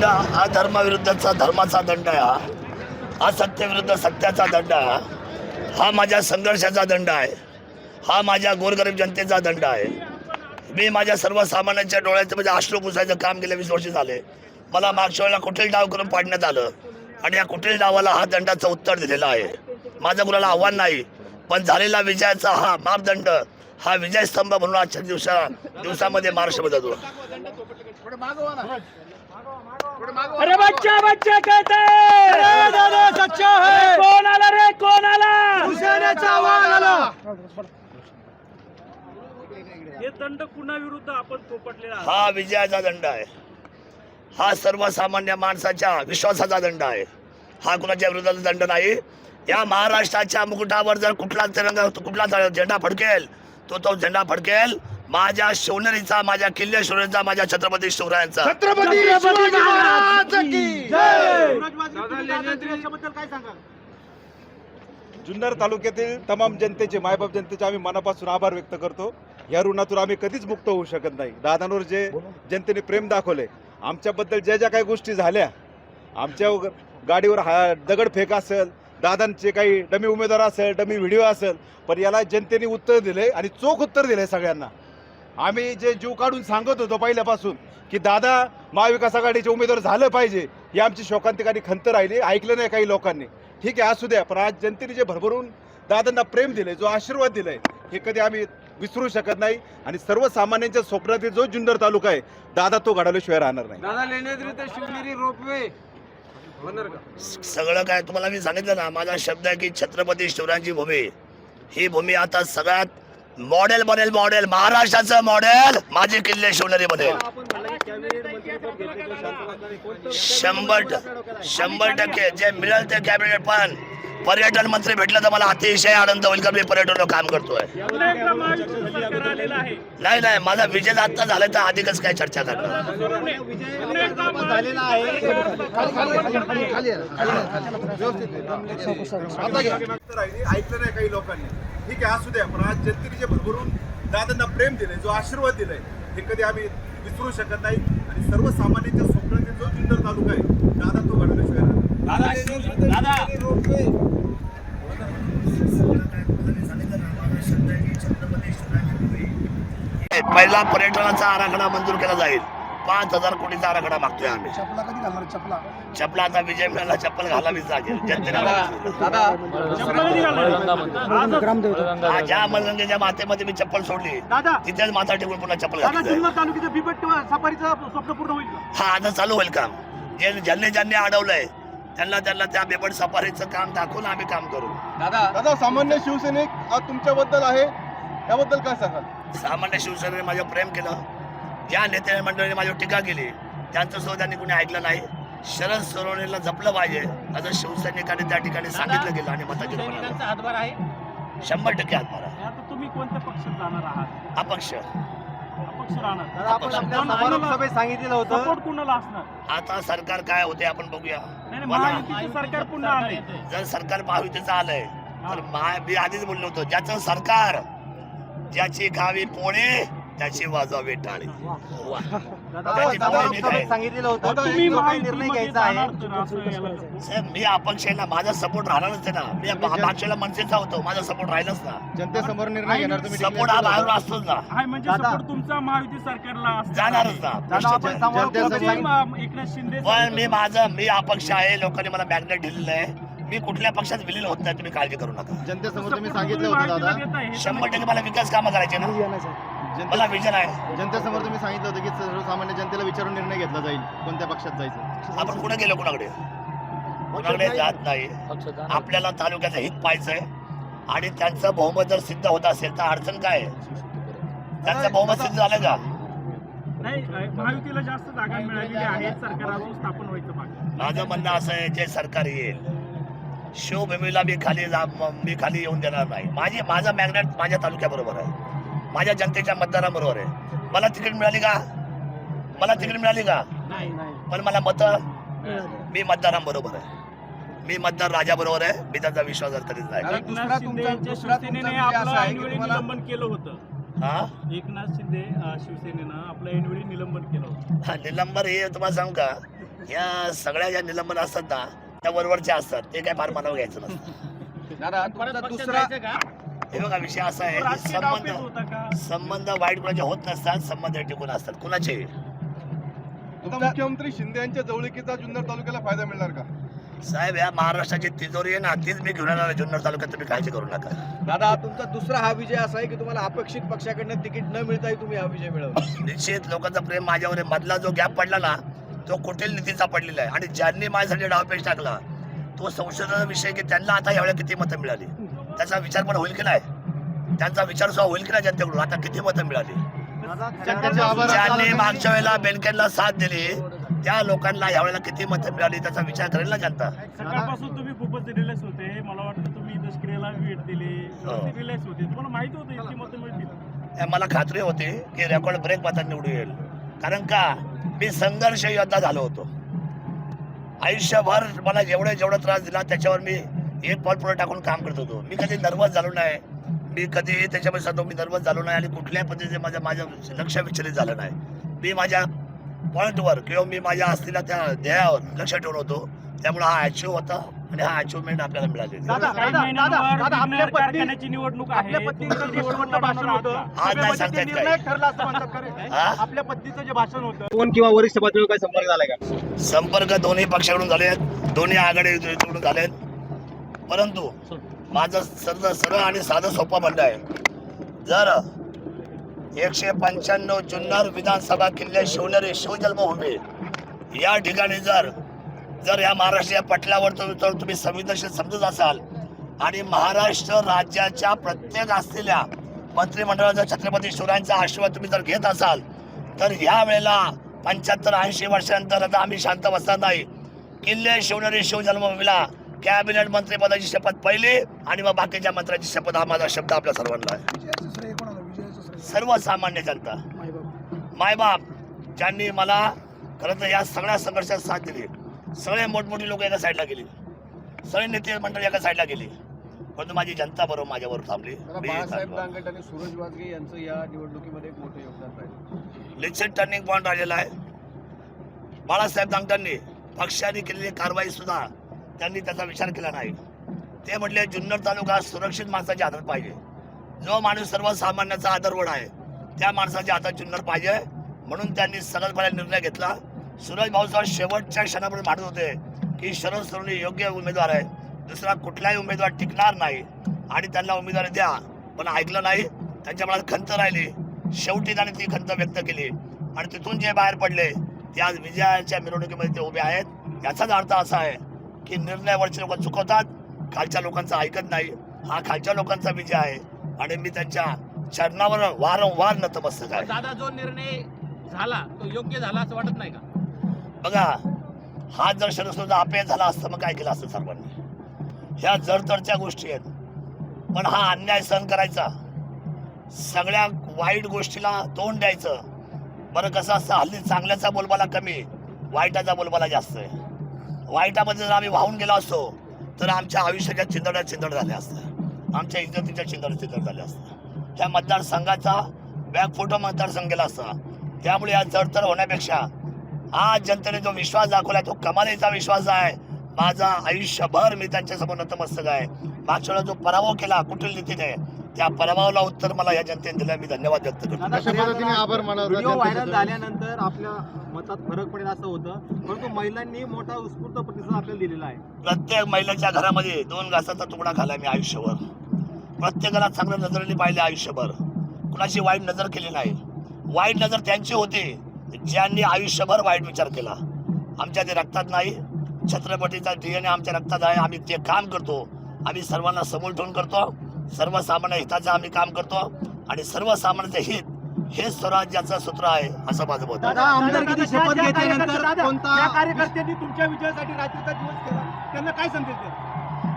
कायदा हा धर्माविरुद्धचा धर्माचा दंड आहे हा. असत्यविरुद्ध सत्याचा दंड आहे हा. हा माझ्या संघर्षाचा दंड आहे. हा माझ्या गोरगरीब जनतेचा दंड आहे. मी माझ्या सर्वसामान्यांच्या डोळ्याचं म्हणजे अश्रू पुसायचं काम गेले वीस वर्ष झाले. मला मागच्या वेळेला कुठील डाव करून पाडण्यात आलं. आणि या कुठील डावाला हा दंडाचं उत्तर दिलेलं आहे. माझं कुणाला आव्हान नाही पण झालेला विजयाचा हा मापदंड हा विजयस्तंभ म्हणून आजच्या दिवसा दिवसामध्ये महाराष्ट्रामध्ये जातो अरे बच्चा बच्चा कहते हैं दादा सच्चा है कौन आला रे कौन आला? हुसेनाचा आवाज आला! हे दंड कुणाविरुद्ध आपण थोपटलेला हा विजयाचा दंड आहे. हा सर्वसामान्य माणसाच्या विश्वासाचा दंड आहे. हा कुणाच्या विरोधाचा दंड नाही. या महाराष्ट्राच्या मुकुटावर जर कुठला तिरंगा कुठला झेंडा फडकेल तो तो झेंडा फडकेल. माझ्या शिवनेरीचा माझ्या किल्ले शिवनेरीचा माझ्या छत्रपती शिवरायांचा. छत्रपती शिवाजी महाराज की जय! जुन्नर तालुक्यातील तमाम जनतेचे मायबाप जनतेचे आम्ही मनापासून आभार व्यक्त करतो. या ऋणातून आम्ही कधीच मुक्त होऊ शकत नाही. दादांवर जे जनतेने प्रेम दाखवले आमच्याबद्दल ज्या ज्या काही गोष्टी झाल्या आमच्या ग- गाडीवर हा दगडफेक असेल दादांचे काही डमी उमेदवार असेल डमी व्हिडिओ असेल पण याला जनतेने उत्तर दिले आणि चोख उत्तर दिले सगळ्यांना. आम्ही जे जीव काढून सांगत होतो पहिल्यापासून की दादा महाविकास आघाडीचे उमेदवार झालं पाहिजे ही आमची शोकांतिकाने खंत राहिली ऐकलं नाही काही लोकांनी. ठीक आहे असू द्या पण आज जनतेने जे भरभरून दादांना प्रेम दिले जो आशीर्वाद दिलाय हे कधी आम्ही विसरू शकत नाही. आणि सर्वसामान्यांच्या स्वप्नातील जो जुन्नर तालुका आहे दादा तो घडवल्याशिवाय राहणार नाही. दादा लेण्याद्री ते शिवनेरी रोपवे. सगळं काय तुम्हाला मी सांगितलं ना माझा शब्द आहे की छत्रपती शिवरायांची भूमी. ही भूमी आता सगळ्यात मॉडेल बनेल मॉडेल. महाराष्ट्राचं मॉडेल माझे किल्ले शिवनेरी बनेल शंभर शंभर टक्के जे मिळेल ते कॅबिनेट. पण पर्यटन मंत्री भेटलं तर मला अतिशय आनंद होईल का मी पर्यटन काम करतोय. आहे नाही नाही माझा विजय आता झाला तर अधिकच काय चर्चा करणार. ऐकलं नाही काही लोकांनी. ठीक आहे असू द्या पण आज जनतेने जे भरभरून दादांना प्रेम दिले जो आशीर्वाद दिलाय हे कधी आम्ही विसरू शकत नाही. आणि सर्वसामान्यांच्या स्वप्नातील जो जुन्नर तालुका आहे दादा तो नाही. पहिला पर्यटनाचा आराखडा मंजूर केला जाईल. पाच हजार कोटीचा आराखडा मागतोय आम्ही. चपला कधी घालणार चपला. चपलाचा विजय मिळाला चप्पल घालावीच लागेल? हा, ज्या मनगंगेच्या मातेमध्ये मी चप्पल सोडली दादा. तिथेच माथा टेकून पुन्हा चप्पल दादा घातली जुन्नर तालुक्याचं बिबट सफारीचं स्वप्न पूर्ण होईल का? हा आता चालू होईल काम. जे ज्यांनी ज्यांनी अडवलंय त्यांना त्यांना त्या बेबड सफारीचं काम दाखवून आम्ही काम करू. दादा. दादा सामान्य शिवसैनिक आज तुमच्याबद्दल आहे. त्याबद्दल काय सांगाल? सामान्य शिवसेनेने माझ्यावर प्रेम केलं. ज्या नेते मंडळीने माझ्यावर टीका केली त्यांचं सुद्धा त्यांनी कुणी ऐकलं नाही. शरद सोनवणेला जपलं पाहिजे. असं शिवसैनिकांनी त्या ठिकाणी सांगितलं गेलं आणि मताची आहे? शंभर टक्के हातभार आता तुम्ही कोणत्या पक्षात जाणार आहात? अपक्ष. सांगितलेलं होतं. सपोर्ट कुणाला असणार? आता सरकार काय होते आपण बघूया. सरकार पुन्हा जर सरकार महायुतीचं आलंय तर मी आधीच बोललो होतो ज्याचं सरकार ज्याची खावी पोळे त्याची वाजवावी टाळी. सांगितलेलं होतं तुम्ही निर्णय घ्यायचा आहे. support. साहेब मी अपक्ष आहे ना माझा सपोर्ट राहणारच आहे ना. मी मागच्याला मनसेचा होतो माझा सपोर्ट राहिलाच ना. जनतेसमोर निर्णय घेणार तुम्ही सपोर्ट हा बाहेर असतोच ना. म्हणजे. सपोर्ट तुमचा महायुती सरकारला जाणारच ना. एकनाथ शिंदे पण मी माझं मी अपक्ष आहे लोकांनी मला मॅग्नेट दिलेलं आहे. मी कुठल्या पक्षात विलीन होत नाही तुम्ही काळजी करू नका. जनतेसमोर तुम्ही सांगितलं होतं दादा. शंभर टक्के मला विकास कामं करायचे ना. मला जनते- विजन आहे. जनतेसमोर तुम्ही सांगितलं होतं की सर्वसामान्य जनतेला विचारून निर्णय घेतला जाईल कोणत्या पक्षात जायचं? आपण कुठे गेलो कुणाकडे? कुणाकडे जात नाही. आपल्याला तालुक्याचं हित पाहायचंय. आणि त्यांचं बहुमत जर सिद्ध होत असेल तर अडचण काय आहे? त्यांचं बहुमत सिद्ध झालं का? नाही अं, महायुतीला जास्त जागा मिळालेली आहेत सरकार अजून स्थापन व्हायचं बाकी माझं म्हणणं असं आहे जे सरकार येईल शिवभूमीला मी खाली मी खाली येऊन देणार नाही. माझी माझा मॅग्नेट माझ्या तालुक्याबरोबर आहे. माझ्या जनतेच्या मतदाराबरोबर आहे. मला तिकीट मिळाली का? मला तिकीट मिळाली का? नाही पण मला मत? मी मतदारांबरोबर आहे. मी मतदार राजाबरोबर आहे. मी त्यांचा विश्वास करीत नाही एकनाथ शिंदे यांच्या शिवसेनेने आपलं ऐनवेळी निलंबन केलं होतं. हा? एकनाथ शिंदे अं, शिवसेनेनं आपलं ऐनवेळी निलंबन केलं होतं. हा निलंबर हे तुम्हाला सांगू का? या सगळ्या ज्या निलंबन असतात ना त्या वरवरच्या असतात. ते काय फार मनावर घ्यायचं नसतं. दादा परत तुमचा पक्षात दुसरा जायचं का? हे बघा विषय असा आहे की संबंध संबंध वाईट कुणाचे होत नसतात संबंध टिकून असतात. कुणाचे? मुख्यमंत्री शिंदे यांच्या जवळीकीचा जुन्नर तालुक्याला फायदा मिळणार का? साहेब या महाराष्ट्राची तिजोरी आहे ना तीच मी घेऊन येणार जुन्नर तालुक्यात तुम्ही काळजी करू नका. दादा तुमचा दुसरा हा विजय असा आहे की तुम्हाला अपेक्षित पक्षाकडनं तिकीट न मिळताही तुम्ही हा विजय मिळवला. निश्चित लोकांचा प्रेम माझ्यावर आहे. मधला जो गॅप पडला ना तो कुठील नीतीचा पडलेला आहे. आणि ज्यांनी माझ्यासाठी डावपेच टाकला तो संशोधनाचा विषय की त्यांना आता यावेळेला किती मतं मिळाली? त्याचा विचार पण होईल की नाही? त्यांचा विचार सुद्धा होईल की नाही जनतेकडून आता किती मतं मिळाली? ज्यांनी मागच्या वेळेला बेनकेला साथ दिली त्या लोकांना यावेळेला किती मतं मिळाली त्याचा विचार करेल ना जनता? सकाळपासून तुम्ही खूपच रिलॅक्स होते. मला वाटतं तुम्ही दशक्रियेला भेट दिली. हो. रिलॅक्स होते. तुम्हाला माहिती होतं इतकी मतं मिळतील. हे मला खात्री होती की रेकॉर्ड ब्रेक मात्र निवडून येईल. कारण का? मी संघर्ष योद्धा झालो होतो. आयुष्यभर मला जेवढे जेवढा त्रास दिला त्याच्यावर मी एक पाऊल पुढे टाकून काम करत होतो. मी कधी नर्वस झालो नाही. मी कधी त्याच्यामध्ये सांगतो मी नर्वस झालो नाही आणि कुठल्याही पद्धतीचे माझं माझं लक्ष विचलित झालं नाही. मी माझ्या पॉईंटवर किंवा मी माझ्या असलेल्या त्या ध्येयावर लक्ष ठेवून होतो. त्यामुळे हा अचीव होता आणि हा अचिव्हमेंट आपल्याला मिळाली? हा? आपल्या पत्नीचं जे भाषण होतं कोण किंवा वरिष्ठ पातळीवर काय संपर्क झालाय का? संपर्क दोन्ही पक्षाकडून झाले आहेत. दोन्ही आघाडीकडून झाले आहेत. परंतु माझं सर्व सरळ आणि साधं सोपं म्हणणं आहे. जर एकशे पंच्याण्णव जुन्नर विधानसभा किल्ले शिवनेरी शिवजन्मभूमी या ठिकाणी जर जर या महाराष्ट्राच्या पटलावर तर तुम्ही संवेदनशील समजत असाल आणि महाराष्ट्र राज्याच्या प्रत्येक असलेल्या मंत्रिमंडळाचा छत्रपती शिवरायांचा आशीर्वाद तुम्ही जर घेत असाल तर ह्या वेळेला पंच्याहत्तर ऐंशी वर्षानंतर आता आम्ही शांत बसणार नाही. किल्ले शिवनेरी शिवजन्मभूमीला कॅबिनेट मंत्रिपदाची शपथ पहिली आणि मग बाकीच्या मंत्र्याची शपथ हा माझा शब्द आपल्या सर्वांना. आहे सर्वसामान्य जनता. मायबाप ज्यांनी मला खरं तर या सगळ्या संघर्षात साथ दिली. सगळे मोठमोठी लोक एका साईडला गेली. सगळे नेते मंडळी एका साईडला गेली. परंतु माझी जनता बरोबर माझ्यावर थांबली. सूरज यांचं या निवडणुकीमध्ये मोठं योगदान लिचित टर्निंग पॉईंट आलेला आहे. बाळासाहेब दांगटांनी पक्षाने केलेली कारवाई सुद्धा त्यांनी त्याचा विचार केला नाही. ते म्हटले जुन्नर तालुका सुरक्षित माणसाच्या हातात पाहिजे. जो माणूस सर्वसामान्याचा आदरवड आहे त्या माणसाच्या हातात जुन्नर पाहिजे. म्हणून त्यांनी सरळपणे निर्णय घेतला. सुरज भाऊचा शेवटच्या क्षणापर्यंत मानत होते की शरद सोडणी योग्य उमेदवार आहे. दुसरा कुठलाही उमेदवार टिकणार नाही आणि त्यांना उमेदवारी द्या. पण ऐकलं नाही. त्यांच्या मनात खंत राहिली. शेवटी त्याने ती खंत व्यक्त केली. आणि तिथून जे बाहेर पडले ते आज विजयाच्या मिरवणुकीमध्ये ते उभे आहेत. याचाच अर्थ असा आहे की निर्णयावरचे लोक चुकवतात खालच्या लोकांचं ऐकत नाही. हा खालच्या लोकांचा विजय आहे. आणि मी त्यांच्या चरणावर वारंवार नतमस्तक आहे. दादा जो निर्णय झाला तो योग्य झाला असं वाटत नाही का? बघा हा जर शरद अपयश झाला असतं मग काय केलं असतं सर्वांनी? ह्या जडतडच्या गोष्टी आहेत. पण हा अन्याय सहन करायचा. सगळ्या वाईट गोष्टीला तोंड द्यायचं. बरं कसं असतं हल्ली चांगल्याचा बोलबाला कमी वाईटाचा बोलबाला जास्त आहे. वाईटामध्ये जर आम्ही वाहून गेलो असतो तर आमच्या आयुष्याच्या चिंदड्या चिंदड झाल्या असत्या आमच्या इज्जतीच्या चिंदड चिंदड झाल्या असत्या त्या मतदारसंघाचा बॅक फोटो मतदारसंघ गेला असता. त्यामुळे या जडतर होण्यापेक्षा आज जनतेने जो विश्वास दाखवला तो कमालीचा विश्वास आहे. माझा आयुष्यभर मी त्यांच्यासमोर नतमस्तक आहे. मागच्या जो पराभव केला कुठील नीतीने त्या पराभवाला उत्तर मला या जनतेने दिलं मी धन्यवाद व्यक्त करतो. अशा पद्धतीने आभार व्हिडिओ व्हायरल. झाल्यानंतर आपल्या मतात फरक पडेल असं होतं. परंतु महिलांनी मोठा उत्स्फूर्त प्रतिसाद आपल्याला दिलेला आहे. प्रत्येक महिलेच्या घरामध्ये दोन घासाचा तुकडा खालाय मी आयुष्यभर. प्रत्येकाला चांगल्या नजरेने पाहिले आयुष्यभर. कुणाची वाईट नजर केली नाही. वाईट नजर त्यांची होती ज्यांनी आयुष्यभर वाईट विचार केला. आमच्या ते रक्तात नाही. छत्रपतीचा डीएनए आमच्या रक्तात आहे. आम्ही ते काम करतो. आम्ही सर्वांना समोर ठेवून करतो. सर्वसामान्य हिताचं आम्ही काम करतो आणि सर्वसामान्याचं हित हे स्वराज्याचं सूत्र आहे असं माझं मत आहे. दादा आमदारकीची शपथ घेतल्यानंतर ज्या कोणता कार्यकर्त्यांनी तुमच्या विजयासाठी रात्रीचा दिवस केला त्यांना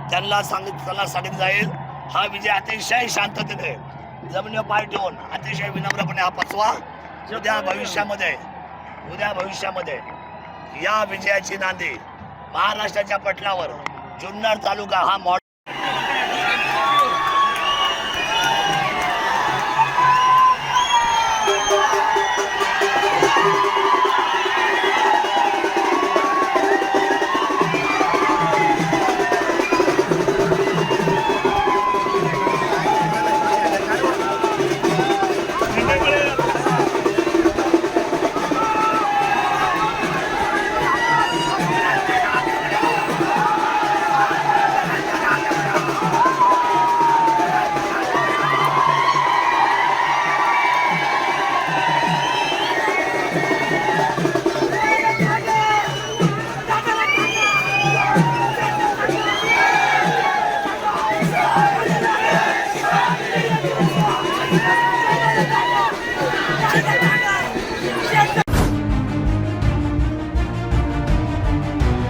त्यांना सांगितलं जाईल हा विजय अतिशय शांततेने जमिनीवर पाय ठेवून अतिशय विनम्रपणे हा पचवा उद्या भविष्यामध्ये उद्या भविष्यामध्ये या विजयाची नांदी महाराष्ट्राच्या पटलावर जुन्नर तालुका हा मॉडेल